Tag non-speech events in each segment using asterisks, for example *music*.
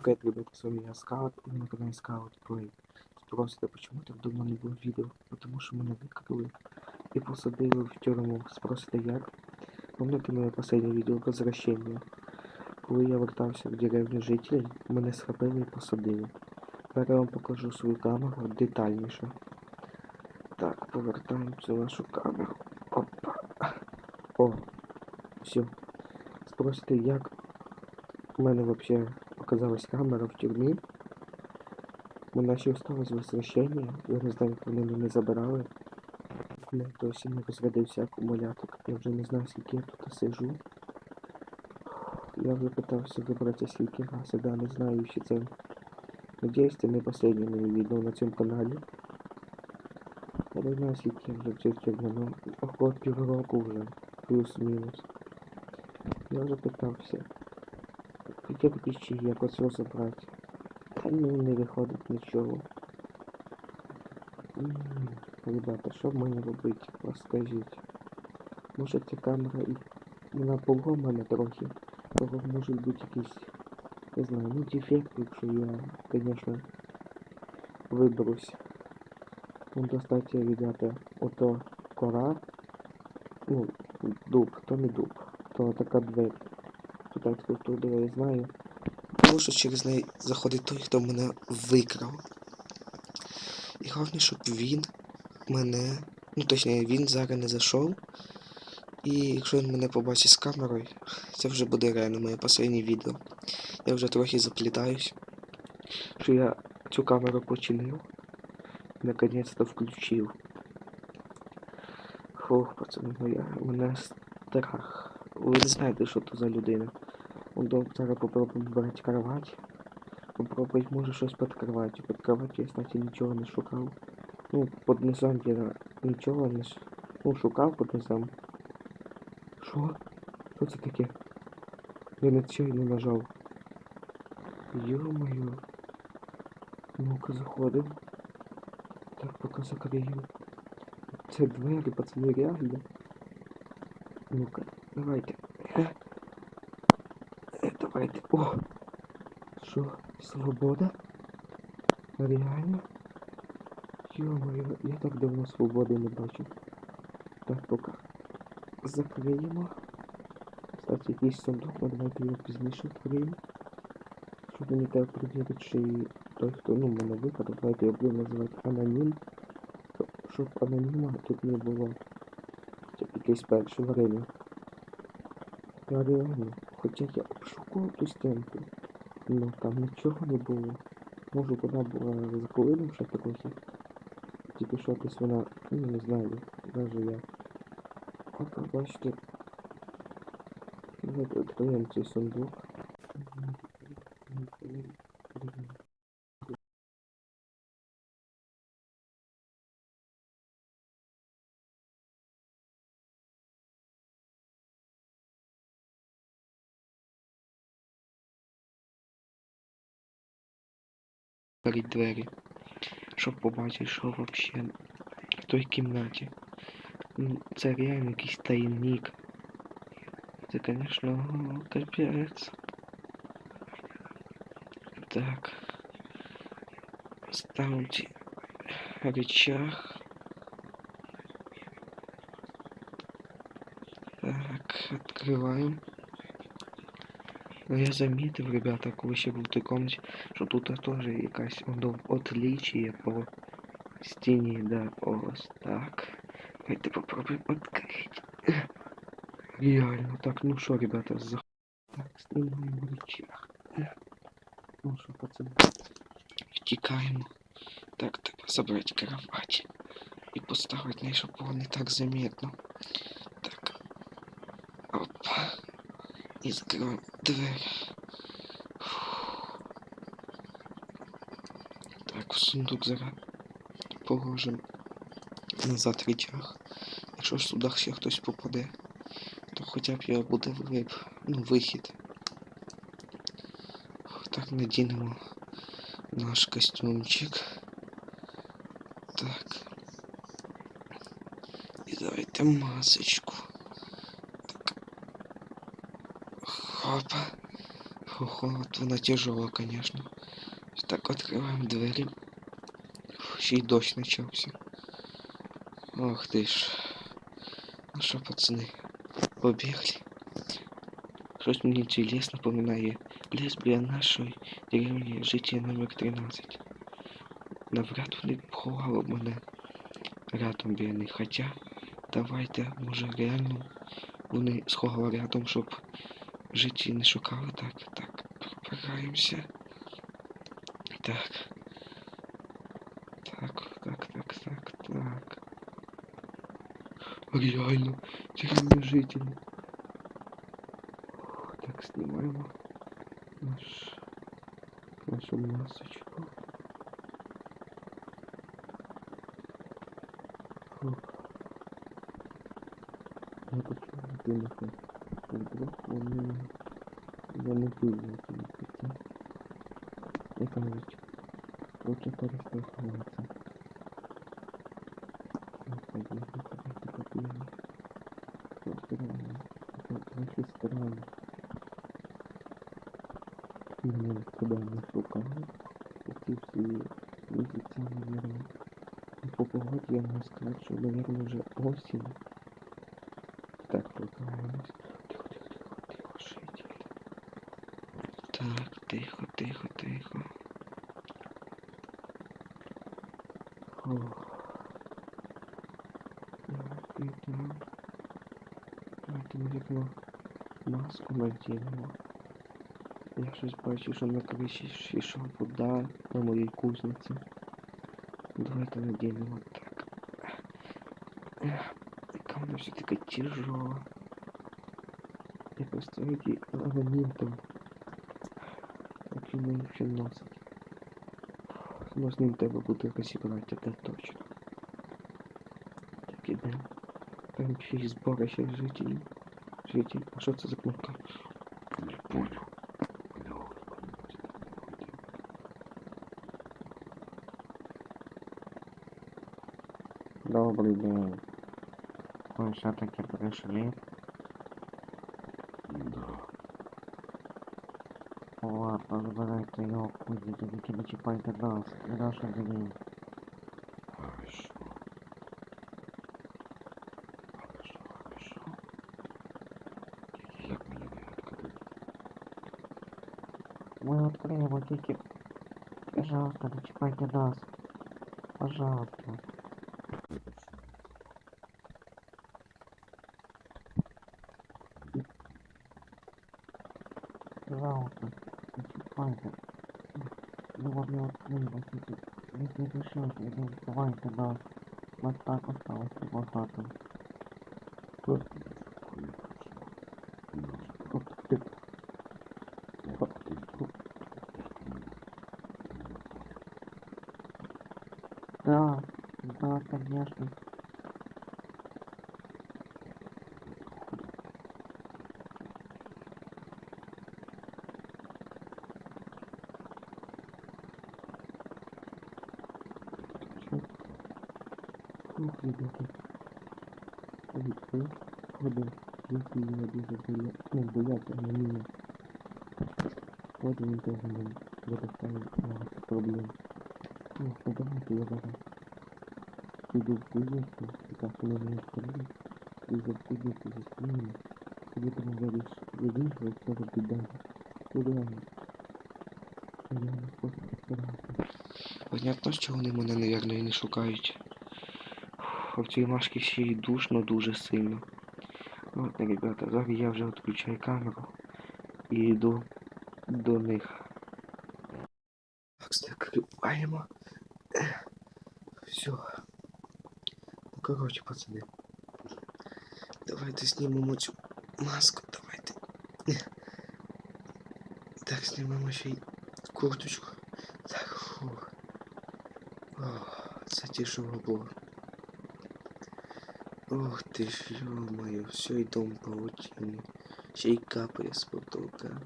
Привет, ребята, с Скаут, и на канале Скаут Плей. Спросите, почему так давно не было видео? Потому що мене викрили і посадили в тюрму. Спросите як? Помните моє последнє відео возвращення? Коли я вертався в деревню жителей, мене схопили і посадили. Зараз я вам покажу свою камеру детальніше. Так, повертаємо цю нашу камеру. Опа. О, все. Спросите, як у мене вообще оказалась камера в тюрмі. У нас ще осталось возвращення. Я не знаю, як вони мене забирали. Мене досі не розрядився акумулятор. Я вже не знаю, скільки я тут сижу. Я вже питався вибрати скільки раз, я не знаю ще це. Надіюсь, це не останнє моє відео на цьому каналі. Я не знаю, скільки я вже в цій около півроку вже, плюс-мінус. Я вже питався. Хотя б ключі якось розібрати. Та ну не виходить нічого. М, Ребята, що в мене робити? Розкажіть. Може ця камера і вона поломана трохи. Того може бути якийсь, не знаю, ну дефект, якщо я, звісно, виберусь. Ну, достатньо, ребята, ото кора. Ну, дуб, то не дуб, то така дверь. Тут так я знаю. Тому що через неї заходить той, хто мене викрав. І головне, щоб він мене. Ну точніше, він зараз не зайшов. І якщо він мене побачить з камерою, це вже буде реально моє останнє відео. Я вже трохи заплітаюсь, що я цю камеру починив. Наконець-то включив. Фух, пацани, я, у мене страх. Ви не знаєте, що то за людина. Зараз попробуємо брати кровать. Попробувати може щось під кроватью. Під кроватью я, кстати, нічого не шукав. Ну, під низом я нічого не ш... Ну, шукав під низом. Що? Що це таке? Я на цей не нажав. Ё-моё. Ну-ка заходимо. Так, поки закриємо. Це двері, пацани, реально. Ну-ка, давайте. Давайте. О! Що? Свобода? Реально? Ё-моё, я так давно свободи не бачив. Так, поки закриємо. Кстати, якийсь сундук, ну давайте його пізніше відкриємо. Щоб мені так перевірити, чи той, хто ну, мене викрав, давайте я буду називати анонім. Щоб аноніма тут не було. Це якесь перше. Я реально, хоча я обшукав ту стінку, ну там нічого не було. Може вона була заклинувша трохи. Тільки що якось вона, ну не знаю, навіть я. От бачите. Я відкриємо цей сундук. Перед двері, щоб побачити, що вообще в той кімнаті. Ну, Це реально якийсь таємник. Це, конечно, капець. Так. Ставьте рычаг. Так, открываем. Ну, Я заметил, ребята, коли ще був в той комнаті, що тут теж якась воно отличие по стіні, да, ось так. Давайте попробуем открыть. *laughs* Реально, так, ну что, ребята, за... Так, снимаем рычаг. Ну что, пацаны, втікаємо. Так, треба забрати кровать. І поставити на щоб було не так заметно. Так. Опа. І закриваємо Двері. Так, в сундук зараз положимо назад рычаг. Якщо ж сюди ще хтось попаде, то хоча б його буде виб, ну, вихід. Так, надінемо наш костюмчик. Так. І давайте масочку. Хопа. Ого, от вона тяжела, конечно. Так, открываем двері. Фу, Ще й дощ почався. Ох ти ж. Ну що, пацани, побігли. Щось мені інтересно напоминає лес біля нашої деревні життя номер 13. Навряд вони б ховали б мене рядом біля. Хоча, давайте, може, реально вони сховали рядом, щоб житті не шукали. Так, так, пробираємося. Так. Так, так, так, так, так. Реально, деревня жителі. Так, снимаем наш, нашу масочку. Фух. Я хочу телефон. Вдруг вони... Пиздил хотя. Я кажуть, лучше перестраховаться. Господи, я не побегу. Просто реально. Это очень странно. Мене туди не шукали. Ці всі місяці. І по погоді я можу сказати, що, наверное, вже осінь. Так, прокараємось. тихо, тихо. Фух. Так, і так. Давайте ми вікно маску надінемо. Я щось бачу, що на криші йшов вода на моїй кузниці. Давайте надінемо так. Ех, Яка вона все така тяжела. Я просто эти ламінтом. Так і мені ще носить. Ну, з ним треба буде розібрати, це точно. Так ідемо. Там ще й зборище жителів. Житель. А що це за кнопка? Не понял. Добрий день. Ви все-таки прийшли? забирайте його, ходіть, тільки не чіпайте нас, не наша день. Хорошо. Хорошо, хорошо. Як мені не відкрити? Ми відкриємо тільки... Пожалуйста, не чіпайте нас. Пожалуйста. Пожалуйста, Не відкриємо тільки. Якщо рішите, не відкривайте нас. Нас так осталось багато. Тут, Коли прийшло? Наш тут, тут, як ти тут? Да, да, конечно. Ух, ребята. Вы ходим, если я дуже боя... ну, бояться не меня. Вот он тоже нам много проблем. Ну, ну давайте я зараз піду в кузницю, і так коли мені скажу, і за кузницю зустрінемо, тоді там виріш, вирішувати, що робити далі. Ну реально. Я не хочу старати. Понятно, що вони мене, навірно, не шукають. В цій машці ще й душно дуже сильно. Ладно, ребята, зараз я вже відключаю камеру і йду до них. Так, закриваємо. Все. Ну, короче, пацаны. Давайте снимем цю маску, давайте. Так, знімемо ще й курточку. Так, фу. О, це тяжело було. Ох ти ж, ё-моё, все й дом паутини. Ще й капає з потолка.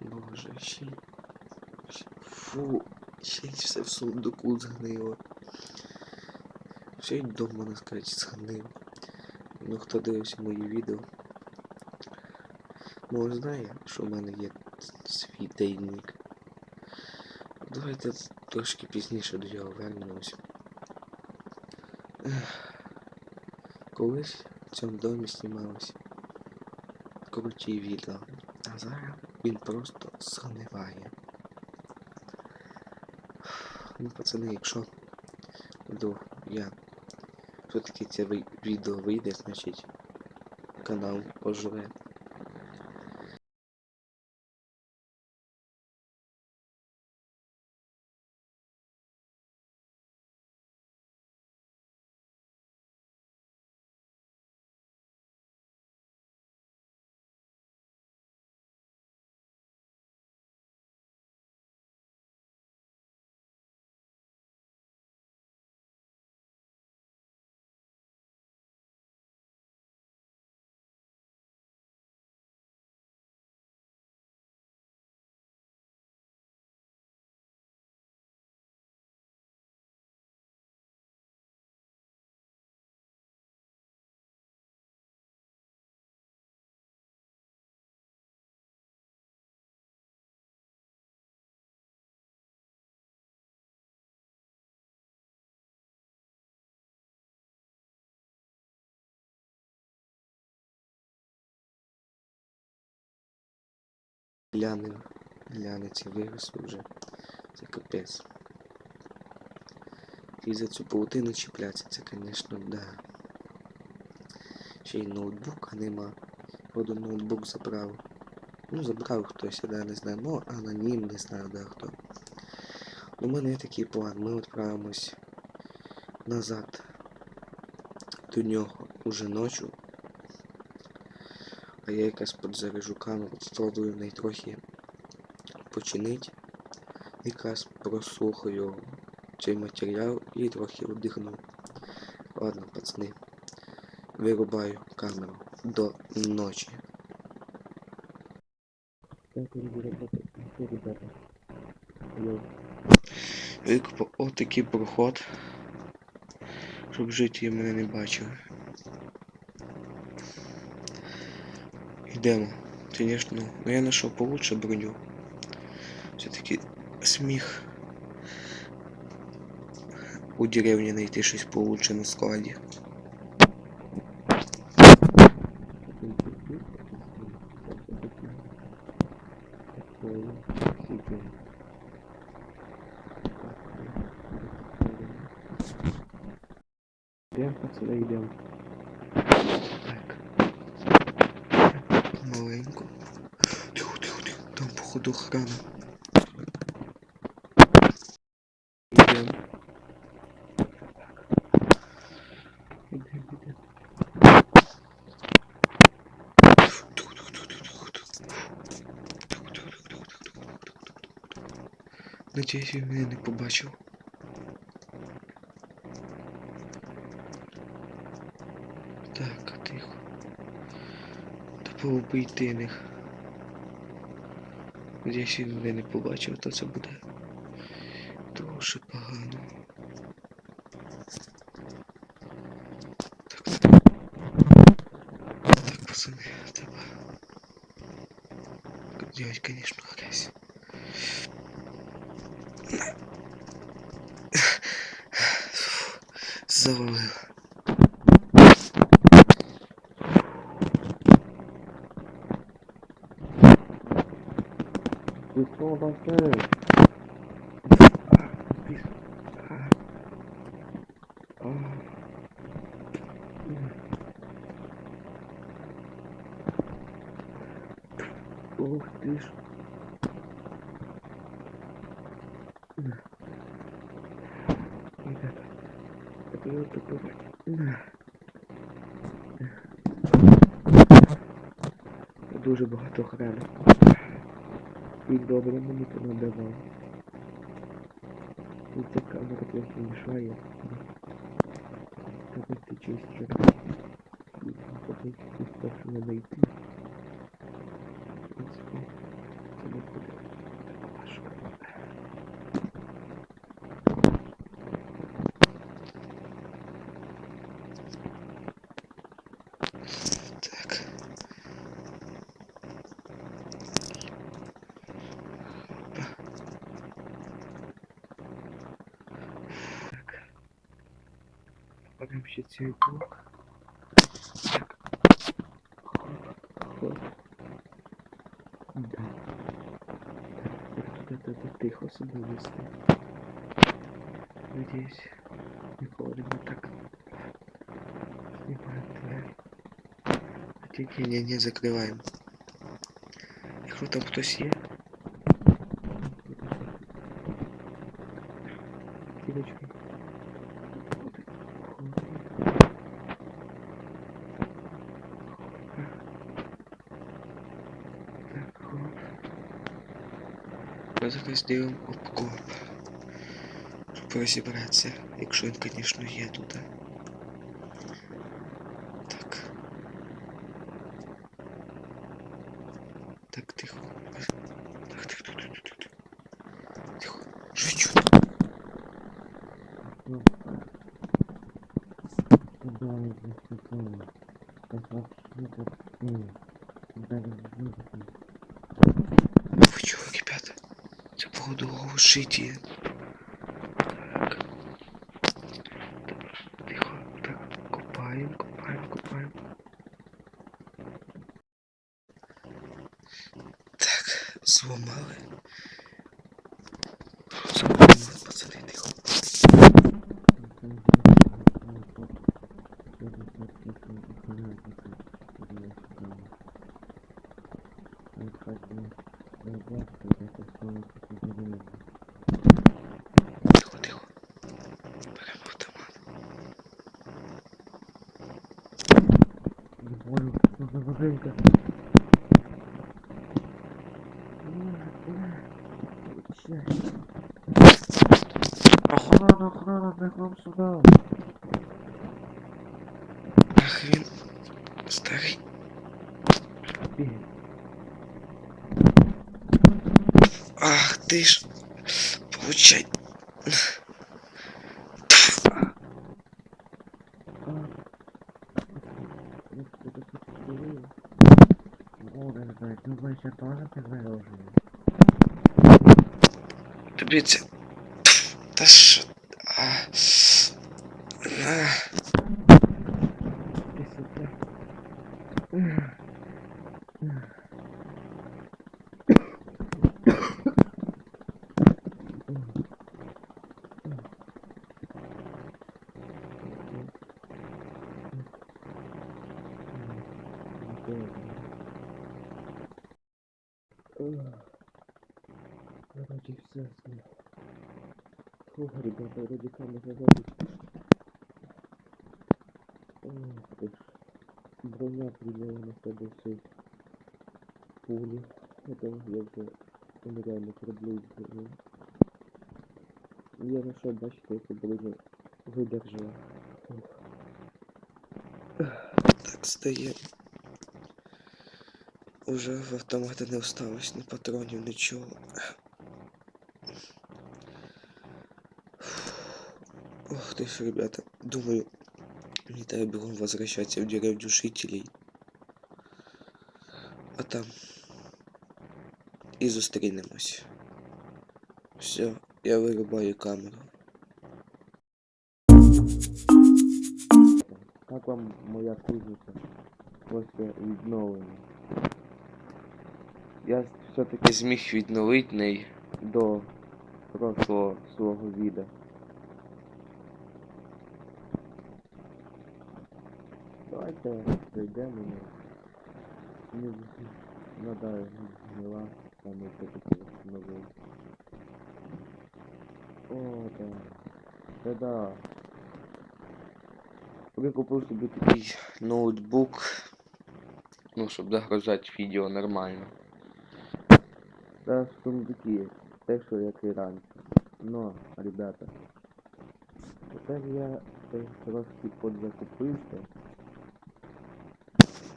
Боже, ще й... Фу, ще все в сундуку згнило. Ще й дом, можна сказати, згнив. Ну, хто дивився мої відео, Може знає, що в мене є свій дейник. Давайте трошки пізніше до нього вернемось. Колись в цьому домі знімалось круті відео, а зараз він просто згниває. Ну, пацани, якщо вдруг я все-таки це відео вийде, значить канал Глянем, глянеться виросли вже. Це капець. І за цю паутину чіпляться, це, звісно, да. Ще й ноутбука нема. Воду ноутбук забрав. Ну, забрав хтось, да, не знаю. Ну, анонім, не знаю, да хто. У мене такий план. Ми відправимось назад до нього уже ночі. А я якраз подзаряжу камеру, спробую в неї трохи починить. Якраз прослухаю цей матеріал і трохи віддихну. Ладно, пацани. Вирубаю камеру до ночі. Викупав отакий проход, щоб жителі мене не бачили. Йдемо. Звісно, ну я знайшов получше броню. Все-таки сміх у деревні знайти щось получше на складі. Йдемо, пацани, йдемо. Так. Маленько. Тихо, тихо, тихо. Там походу охрана. Йдемо. Йдемо, йдемо. Мене не побачив. Так, тихо. Та пообійти них. Якщо він не побачив, то це буде дуже погано. Так. Так, пацани, треба. Делать, конечно, грязь. Завалил. de torenbank. Oh, this. Rota provać. Duży bohater ochrany. І добре мені то надавав. Тут ця камера трохи мішає. Так ось ти чисть І поки якусь першу не знайти. В принципі, це не буде так важко. Беремо ще цей блок. Так. Хоп. Да. Так, тепер туди треба тихо себе вести. Надіюсь, ніколи не так знімаємо двері. А Тільки не, не закриваємо. Якщо там хтось є. Зараз дивимо обкоп. Щоб розібратися, якщо він, звісно, є тут. а. Так. Так, тихо. Так, тихо, тихо, тихо, тихо. Тихо. Що чути? Вы чего, ребята? Це походу глушите. Так. Так, Тихо. Так, копаем, копаем, копаем. Так, зламали. Зламали, пацани, тихо. Тихо, тихо. Беремо автомат. Не понял, что за машинка. Охрана, охрана, бегом сюда. Ах, він старий. Ах, ти ж. Получай. О, дорогая, ты вообще тоже так заряжен? Да Та що? А. А. Ты сука. Вроді все зняв. Фух, ребята, вроді камера робить. Ох ти ж. Броня прийняла на себе всю пулю. Это я вже нереально приблизив. Я знайшов, бачите, яку броню видержала. Фух. Так, стає. Уже в автомата не осталось ні патронів, нічого. Ох ты ж, ребята, думаю, мне треба бегом возвращаться в деревню жителей. А там і зустрінемось. Все, я вирубаю камеру. Как вам моя кузница после відновлення? Я все-таки зміг відновити неї. До прошлого свого віда. Давайте зайдемо на не надо гнила, там і все-таки новий. О, да. Да да. Викупив собі такий ноутбук. Ну, щоб загружати відео нормально. Да, сундуки. Те, що як і раніше. Но, ребята. Тепер я трошки подзакупився.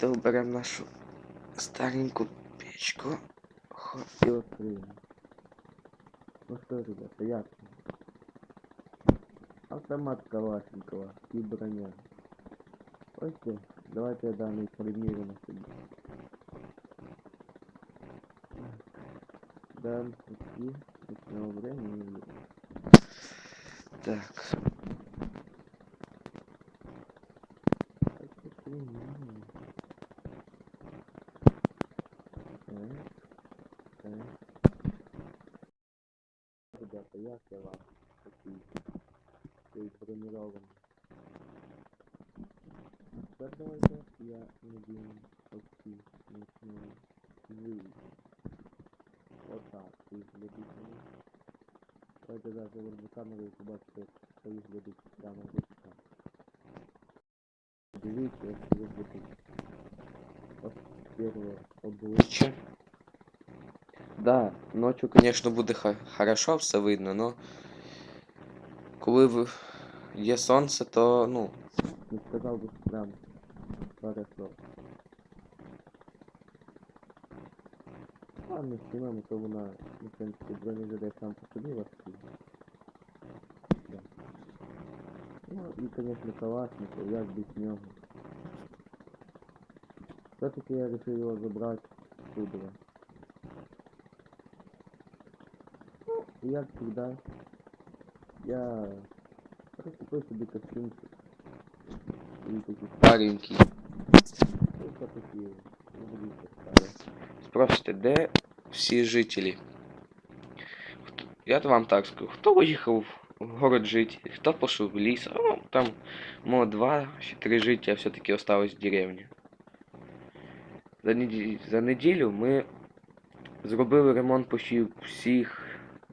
То беремо нашу стареньку печку. Хоп. І відкриємо. Ну що, ребята, як? це? Автомат Калашникова і броня. Ось це. Давайте даний приміримо собі. Дам такі, точного времени. Так. ребята, як я вам такий цей бронірований. Тепер давайте я надіну оці нічні звії. Отак, виглядить вони. Давайте зараз я верну камеру і побачите, як це виглядить прямо в очках. Дивіться, як це виглядить. Ось перше обличчя. Да, ночью, конечно, буде ха- хорошо все видно, но коли в- є сонце, то ну, Не сказав би що прям хорошо. А не знімемо, то вона, ну, в принципі, бронежилет сам по собі важкий. Да. Ну і, конечно, Калашников, як без нього. Все-таки я решил його забрати сюди. Ну, і як завжди, я прикупив собі костюмчик. І такі старенький. Не будете. Спросите, де всі жителі? Я то вам так скажу, хто виїхав в город жити, хто пішов в ліс, ну, там, мо, два чи три життя все-таки осталось в деревні. За, неді- за неділю ми зробили ремонт почти в всіх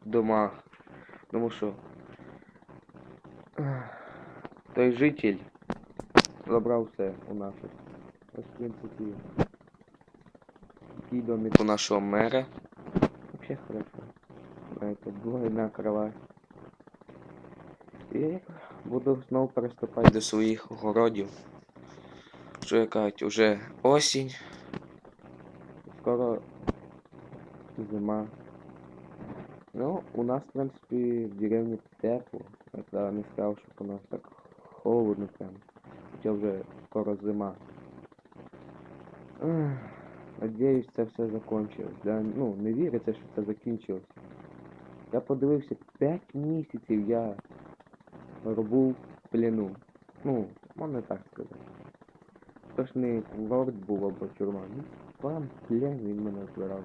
домах. Тому що той житель забрав все у наших. Ось, в принципі, Такий домик у нашого мера. Вообще хорошо. Знаєте, двойна кровать. І буду знову переступати до своїх городів. Що як кажуть, уже осінь. Скоро зима. Ну, у нас, в принципі, в деревні тепло. Я не сказав, щоб у нас так холодно прям. Хоча вже скоро зима. Надіюсь, це все закончилось. Да? Ну, не віриться, що це закінчилось. Я подивився, 5 місяців я робив в плену. Ну, можна так сказати. То ж не курорт був або тюрма. Ну, вам плен він мене збирав.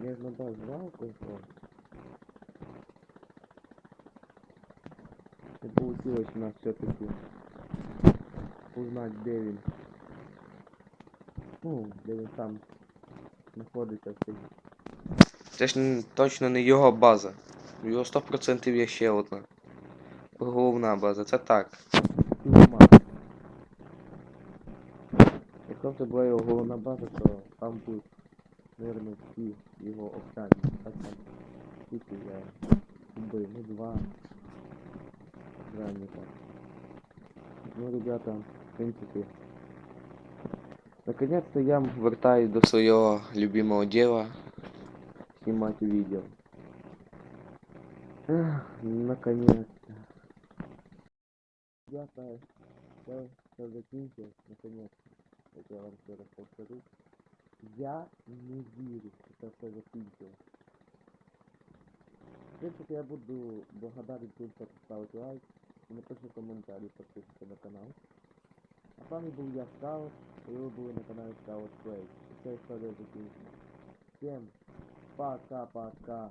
Звісно, да, жалко його. Не получилось у нас все-таки узнать, де він. Ну, де він сам знаходиться в цій. Це ж точно не його база. У його 100% є ще одна. Головна база, це так. Якщо це була його головна база, то там будуть, мабуть, всі його останні. Так там скільки я убив, ну два. Два не так. Ну, ребята, в принципе, Наконец-то я вертаюсь до свого любимого діла. снимать видео. Эх, наконец-то. Ребята, все, все закінчилось, наконец-то. Як я вам ще раз повторю. Я не вірю, що це все закінчилось. В принципі, я буду благодарен тим, хто поставить лайк і напише коментарі, підписуйтесь на канал. А з вами був я Скаут, і ви були на каналі Scout Плей. І це історія закінчена. Всем пока-пока.